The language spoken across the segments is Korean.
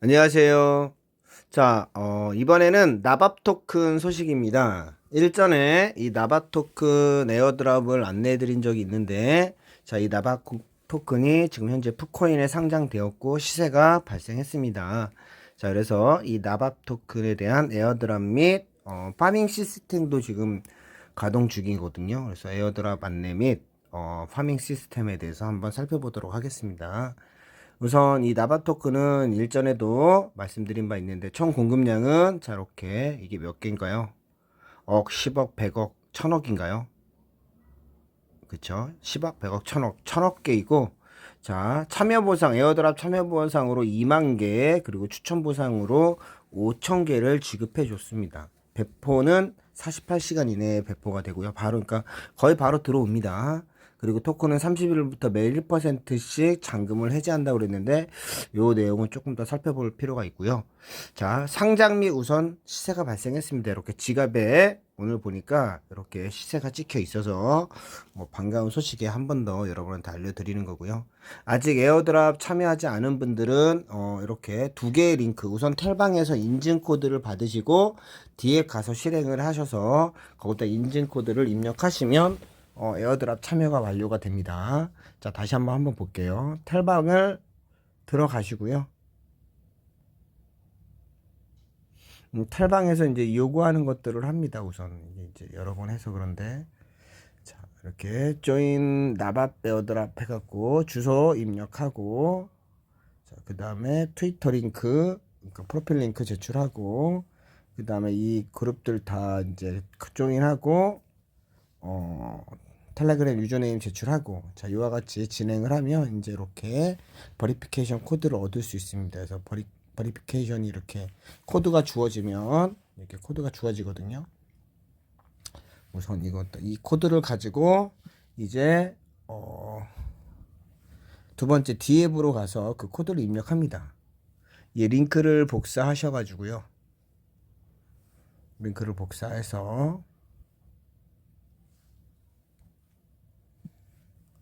안녕하세요. 자, 어, 이번에는 나밥 토큰 소식입니다. 일전에 이 나밥 토큰 에어드랍을 안내해 드린 적이 있는데, 자, 이 나밥 토큰이 지금 현재 푸코인에 상장되었고 시세가 발생했습니다. 자, 그래서 이 나밥 토큰에 대한 에어드랍 및 어, 파밍 시스템도 지금 가동 중이거든요. 그래서 에어드랍 안내 및 어, 파밍 시스템에 대해서 한번 살펴보도록 하겠습니다. 우선 이 나바 토큰은 일전에도 말씀드린 바 있는데 총 공급량은 자 이렇게 이게 몇 개인가요? 억, 10억, 100억, 1000억인가요? 그쵸? 10억, 100억, 1000억, 1000억 개이고 자 참여 보상 에어드랍 참여 보상으로 2만 개 그리고 추천 보상으로 5천 개를 지급해 줬습니다. 배포는 48시간 이내에 배포가 되고요. 바로 그러니까 거의 바로 들어옵니다. 그리고 토큰은 30일부터 매일 1%씩 잔금을 해지한다고 그랬는데 요 내용은 조금 더 살펴볼 필요가 있고요. 자, 상장 및 우선 시세가 발생했습니다. 이렇게 지갑에 오늘 보니까 이렇게 시세가 찍혀 있어서 뭐 반가운 소식에 한 번 더 여러분한테 알려드리는 거고요. 아직 에어드랍 참여하지 않은 분들은 어 이렇게 두 개의 링크 우선 텔방에서 인증 코드를 받으시고 뒤에 가서 실행을 하셔서 거기다 인증 코드를 입력하시면 어, 에어드랍 참여가 완료가 됩니다. 자, 다시 한번 한번 볼게요. 텔방을 들어가시고요. 음, 텔방에서 이제 요구하는 것들을 합니다. 우선 이제 여러 번 해서 그런데 자, 이렇게 조인 나밥 에어드랍 해 갖고 주소 입력하고 자, 그 다음에 트위터 링크 그러니까 프로필 링크 제출하고 그 다음에 이 그룹들 다 이제 조인하고 어, 텔레그램 유저네임 제출하고 자 이와 같이 진행을 하면 이제 이렇게 버리피케이션 코드를 얻을 수 있습니다. 그래서 버리 버리피케이션이 이렇게 코드가 주어지면 이렇게 코드가 주어지거든요. 우선 이것도 이 코드를 가지고 이제 어, 두 번째 디앱으로 가서 그 코드를 입력합니다. 이 링크를 복사하셔가지고요. 링크를 복사해서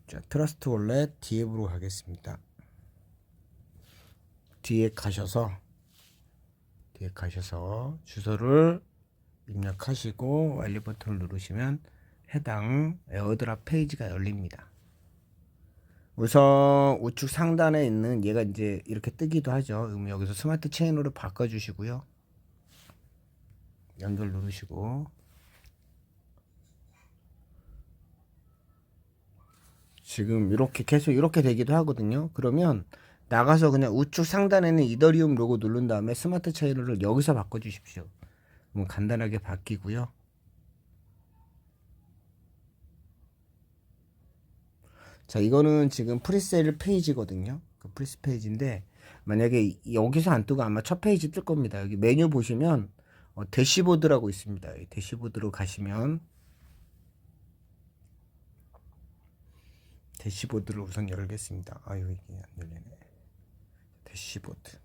자, 트러스트 월렛 디앱으로 가겠습니다. 뒤에 가셔서 뒤에 가셔서 주소를 입력하시고 완료 버튼을 누르시면 해당 에어드랍 페이지가 열립니다. 우선 우측 상단에 있는 얘가 이제 이렇게 뜨기도 하죠. 그럼 여기서 스마트 체인으로 바꿔 주시고요. 연결 누르시고 지금 이렇게 계속 이렇게 되기도 하거든요. 그러면 나가서 그냥 우측 상단에 있는 이더리움 로고 누른 다음에 스마트 체인을 여기서 바꿔주십시오. 그럼 간단하게 바뀌고요. 자, 이거는 지금 프리세일 페이지거든요. 그 프리스 페이지인데 만약에 여기서 안 뜨고 아마 첫 페이지 뜰 겁니다. 여기 메뉴 보시면 어, 대시보드라고 있습니다. 이 대시보드로 가시면 대시보드를 우선 열겠습니다. 아유 이게 안 열리네. 대시보드.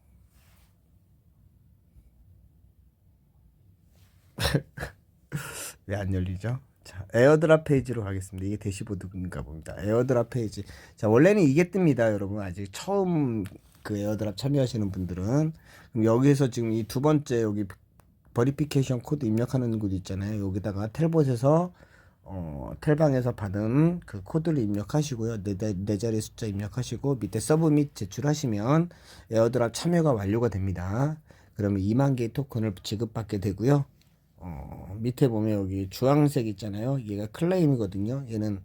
왜 안 열리죠? 자, 에어드랍 페이지로 가겠습니다. 이게 대시보드인가 봅니다. 에어드랍 페이지. 자, 원래는 이게 뜹니다, 여러분. 아직 처음 그 에어드랍 참여하시는 분들은 그럼 여기에서 지금 이 두 번째 여기 버리피케이션 코드 입력하는 곳 있잖아요. 여기다가 텔봇에서 어, 텔방에서 받은 그 코드를 입력하시고요. 네, 네, 네 자리 숫자 입력하시고 밑에 서브밋 제출하시면 에어드랍 참여가 완료가 됩니다. 그러면 2만 개의 토큰을 지급받게 되고요. 어, 밑에 보면 여기 주황색 있잖아요. 얘가 클레임이거든요. 얘는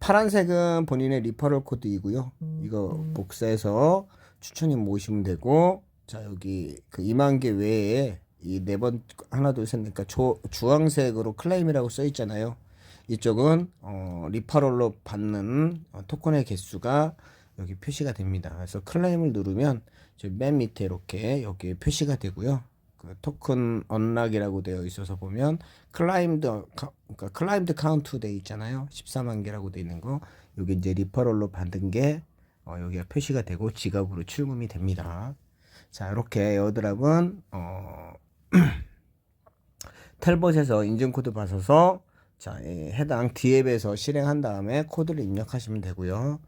파란색은 본인의 리퍼럴 코드이고요. 이거 복사해서 추천인 모시면 되고 자 여기 그 2만 개 외에 이 네 번 하나 둘 셋 그러니까 조, 주황색으로 클레임이라고 써 있잖아요. 이쪽은 어, 리퍼럴로 받는 어, 토큰의 개수가 여기 표시가 됩니다. 그래서 클레임을 누르면 맨 밑에 이렇게 여기 표시가 되고요. 그 토큰 언락이라고 되어 있어서 보면 클라임드 그러니까 클라임드 카운트 돼 있잖아요. 14만 개라고 돼 있는 거. 여기 이제 리퍼럴로 받은 게 어, 여기가 표시가 되고 지갑으로 출금이 됩니다. 자, 이렇게 에어드랍은 어 텔봇에서 인증 코드 받아서 자, 예, 해당 디앱에서 실행한 다음에 코드를 입력하시면 되고요.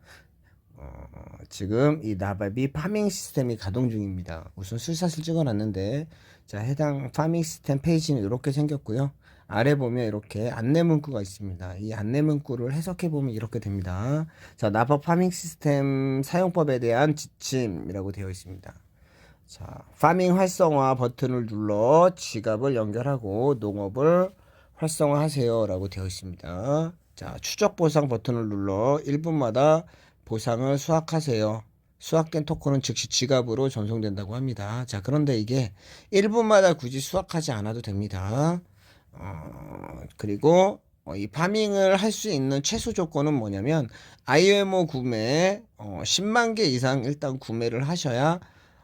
어, 지금 이 나밥이 파밍 시스템이 가동 중입니다. 우선 술사슬 찍어놨는데 자 해당 파밍 시스템 페이지는 이렇게 생겼고요. 아래 보면 이렇게 안내 문구가 있습니다. 이 안내 문구를 해석해 보면 이렇게 됩니다. 자 나밥 파밍 시스템 사용법에 대한 지침이라고 되어 있습니다. 자 파밍 활성화 버튼을 눌러 지갑을 연결하고 농업을 활성화하세요라고 되어 있습니다. 자 추적 보상 버튼을 눌러 1분마다 보상을 수확하세요. 수확된 토큰은 즉시 지갑으로 전송된다고 합니다. 자, 그런데 이게 1분마다 굳이 수확하지 않아도 됩니다. 어, 그리고 어, 이 파밍을 할 수 있는 최소 조건은 뭐냐면 IMO 구매 어, 10만 개 이상 일단 구매를 하셔야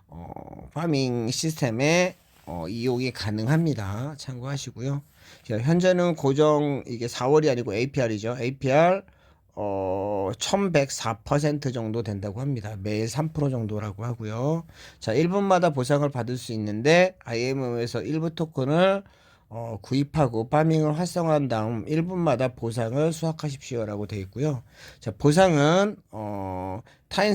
어, 파밍 시스템에 어, 이용이 가능합니다. 참고하시고요. 자, 현재는 고정 이게 4월이 아니고 APR이죠. APR 어, 1104% 정도 된다고 합니다. 매일 3% 정도라고 하고요. 자, 1분마다 보상을 받을 수 있는데 IMO에서 일부 토큰을 어, 구입하고 파밍을 활성화한 다음 1분마다 보상을 수확하십시오라고 되어 있고요. 자, 보상은 어,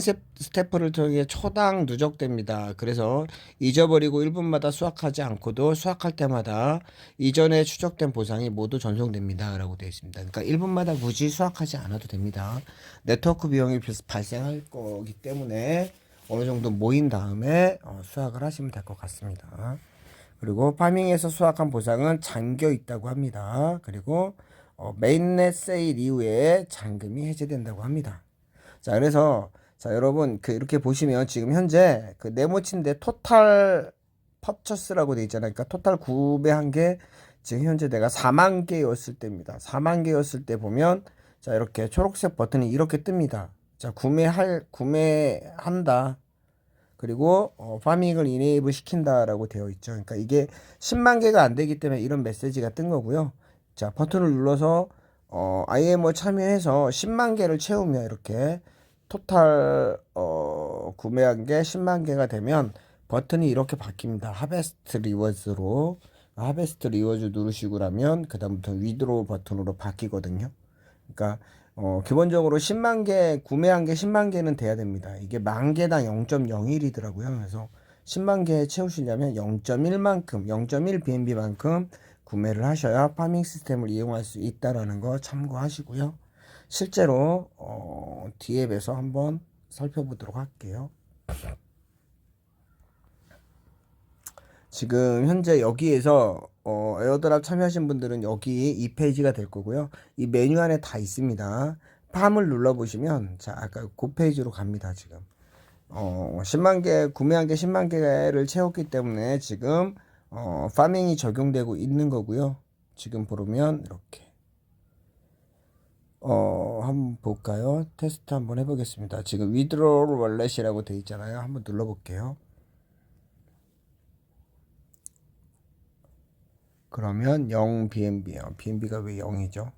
스- 스태프를 통해 초당 누적됩니다. 그래서 잊어버리고 1분마다 수확하지 않고도 수확할 때마다 이전에 추적된 보상이 모두 전송됩니다라고 되어 있습니다. 그러니까 1분마다 굳이 수확하지 않아도 됩니다. 네트워크 비용이 발생할 거기 때문에 어느 정도 모인 다음에 어, 수확을 하시면 될 것 같습니다. 그리고 파밍에서 수확한 보상은 잠겨 있다고 합니다. 그리고 어, 메인넷 세일 이후에 잔금이 해제된다고 합니다. 자, 그래서 자, 여러분 그 이렇게 보시면 지금 현재 그 네모친데 토탈 퍼처스라고 돼 있잖아요. 그러니까 토탈 구매한 게 지금 현재 내가 4만 개였을 때입니다. 4만 개였을 때 보면 자, 이렇게 초록색 버튼이 이렇게 뜹니다. 자, 구매할 구매한다. 그리고 어, 파밍을 이네이블 시킨다라고 되어 있죠. 그러니까 이게 10만 개가 안 되기 때문에 이런 메시지가 뜬 거고요. 자, 버튼을 눌러서 어, IMO 참여해서 10만 개를 채우면 이렇게 토탈 어, 구매한 게 10만 개가 되면 버튼이 이렇게 바뀝니다. 하베스트 리워즈로 하베스트 리워즈 누르시고 나면 그다음부터 위드로 버튼으로 바뀌거든요. 그러니까 어, 기본적으로 10만 개, 구매한 게 10만 개는 돼야 됩니다. 이게 만 개당 0.01이더라고요. 그래서 10만 개 채우시려면 0.1만큼, 0.1 BNB만큼 구매를 하셔야 파밍 시스템을 이용할 수 있다라는 거 참고하시고요. 실제로 어, 디앱에서 한번 살펴보도록 할게요. 지금 현재 여기에서 어, 에어드랍 참여하신 분들은 여기 이 페이지가 될 거고요. 이 메뉴 안에 다 있습니다. 팜을 눌러 보시면 자 아까 그 페이지로 갑니다. 지금 어, 10만 개 구매한 게 10만 개를 채웠기 때문에 지금 어, 파밍이 적용되고 있는 거고요. 지금 보면 이렇게 어, 한번 볼까요? 테스트 한번 해보겠습니다. 지금 위드로우 월렛이라고 돼 있잖아요. 한번 눌러볼게요. 그러면 0 BNB요. BNB가 왜 0이죠?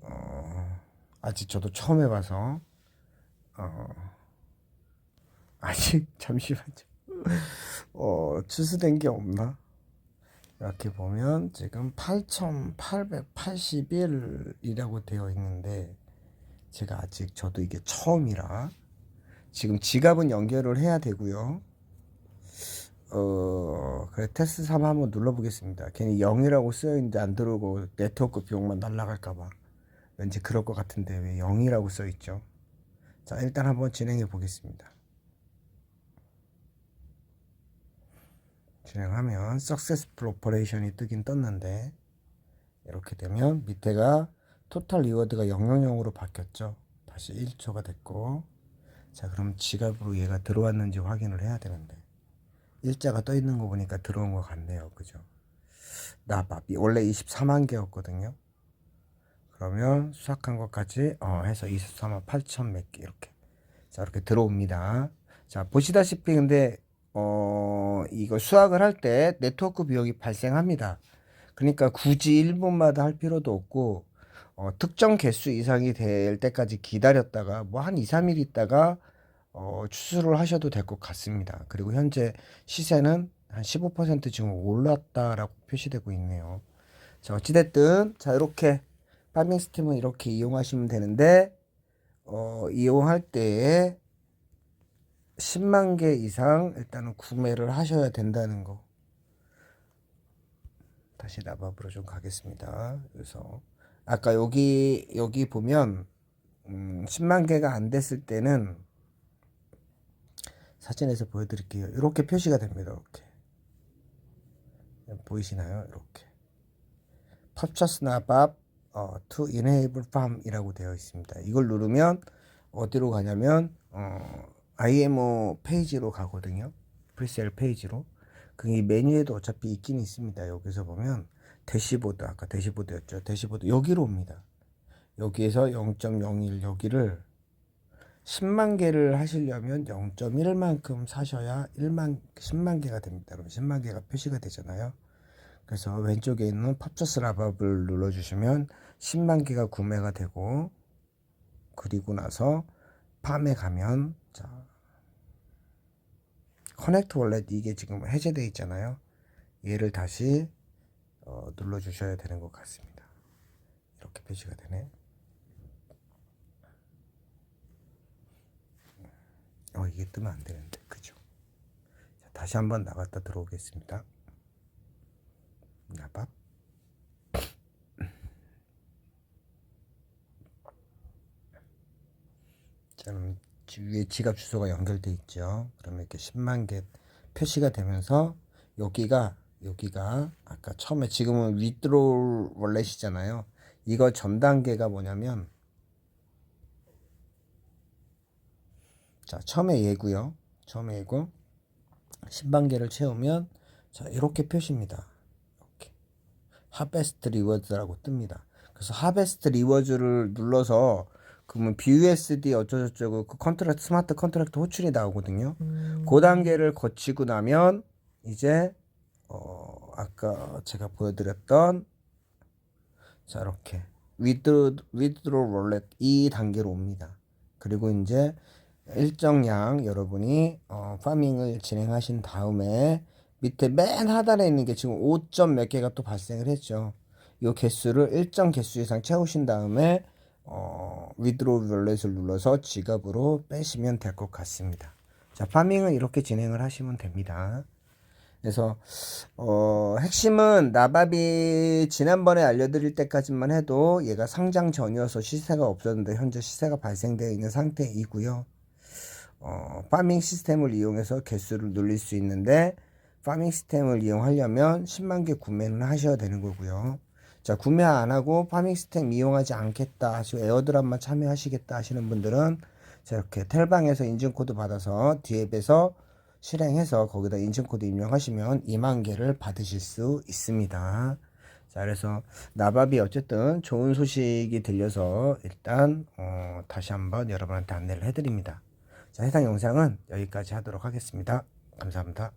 어, 아직 저도 처음 해봐서 어, 아직 잠시만요. 어, 추수된 게 없나? 이렇게 보면 지금 8,881이라고 되어 있는데 제가 아직 저도 이게 처음이라 지금 지갑은 연결을 해야 되고요. 어, 그래, 테스트 3 한번 눌러보겠습니다. 괜히 0이라고 쓰여있는데 안 들어오고 네트워크 비용만 날라갈까봐. 왠지 그럴 것 같은데 왜 0이라고 써있죠? 자, 일단 한번 진행해 보겠습니다. 진행하면 Successful Operation이 뜨긴 떴는데 이렇게 되면 밑에가 토탈 리워드가 000으로 바뀌었죠. 다시 1초가 됐고 자 그럼 지갑으로 얘가 들어왔는지 확인을 해야 되는데 일자가 떠 있는 거 보니까 들어온 것 같네요. 그죠? 나밥이 원래 24만 개였거든요. 그러면 수확한 것까지 어, 해서 24만 8천 몇 개 이렇게 자 이렇게 들어옵니다. 자 보시다시피 근데 어 이거 수확을 할 때 네트워크 비용이 발생합니다. 그러니까 굳이 1분마다 할 필요도 없고 어, 특정 개수 이상이 될 때까지 기다렸다가 뭐 한 2, 3일 있다가 어, 추수를 하셔도 될 것 같습니다. 그리고 현재 시세는 한 15% 지금 올랐다라고 표시되고 있네요. 자, 어찌됐든, 자, 이렇게 파밍 스팀은 이렇게 이용하시면 되는데, 어, 이용할 때에 10만 개 이상 일단은 구매를 하셔야 된다는 거. 다시 나밥으로 좀 가겠습니다. 그래서 아까 여기 여기 보면 음, 10만 개가 안 됐을 때는 사진에서 보여드릴게요. 이렇게 표시가 됩니다. 이렇게 보이시나요? 이렇게 purchase 나밥 어, to enable farm이라고 되어 있습니다. 이걸 누르면 어디로 가냐면 어, IMO 페이지로 가거든요. 프리셀 페이지로. 그이 메뉴에도 어차피 있긴 있습니다. 여기서 보면 대시보드 아까 대시보드였죠. 대시보드 여기로 옵니다. 여기에서 0.01 여기를 10만 개를 하시려면 0.1만큼 사셔야 1만 10만 개가 됩니다. 그럼 10만 개가 표시가 되잖아요. 그래서 왼쪽에 있는 팝처스 라밥을 눌러 주시면 10만 개가 구매가 되고 그리고 나서 팜에 가면 자 커넥트 월렛 이게 지금 해제되어 있잖아요. 얘를 다시 어, 눌러 주셔야 되는 것 같습니다. 이렇게 표시가 되네. 어 이게 뜨면 안 되는데 그죠? 자, 다시 한번 나갔다 들어오겠습니다. 나밥. 자, 그럼 지- 위에 지갑 주소가 연결돼 있죠. 그러면 이렇게 10만 개 표시가 되면서 여기가 여기가 아까 처음에 지금은 위드롤 월렛이잖아요. 이거 전 단계가 뭐냐면 자 처음에 얘고요. 처음에 10만 개를 채우면 자 이렇게 표시입니다. 이렇게 하베스트 리워드라고 뜹니다. 그래서 하베스트 리워드를 눌러서 그러면 BUSD 어쩌고저쩌고 그 컨트랙트 스마트 컨트랙트 호출이 나오거든요. 그 단계를 거치고 나면 이제 어 아까 제가 보여드렸던 자 이렇게 위드 위드로 롤렛 이 단계로 옵니다. 그리고 이제 일정량 여러분이 어, 파밍을 진행하신 다음에 밑에 맨 하단에 있는 게 지금 5점 몇 개가 또 발생을 했죠. 이 개수를 일정 개수 이상 채우신 다음에 어, 위드로 롤렛을 눌러서 지갑으로 빼시면 될 것 같습니다. 자, 파밍은 이렇게 진행을 하시면 됩니다. 그래서 어, 핵심은 나밥이 지난번에 알려드릴 때까지만 해도 얘가 상장 전이어서 시세가 없었는데 현재 시세가 발생되어 있는 상태이고요. 어, 파밍 시스템을 이용해서 개수를 늘릴 수 있는데 파밍 시스템을 이용하려면 10만 개 구매는 하셔야 되는 거고요. 자, 구매 안 하고 파밍 시스템 이용하지 않겠다 하시고 에어드랍만 참여하시겠다 하시는 분들은 자, 이렇게 텔방에서 인증코드 받아서 디앱에서 실행해서 거기다 인증코드 입력하시면 2만 개를 받으실 수 있습니다. 자, 그래서 나밥이 어쨌든 좋은 소식이 들려서 일단 어, 다시 한번 여러분한테 안내를 해드립니다. 자, 해당 영상은 여기까지 하도록 하겠습니다. 감사합니다.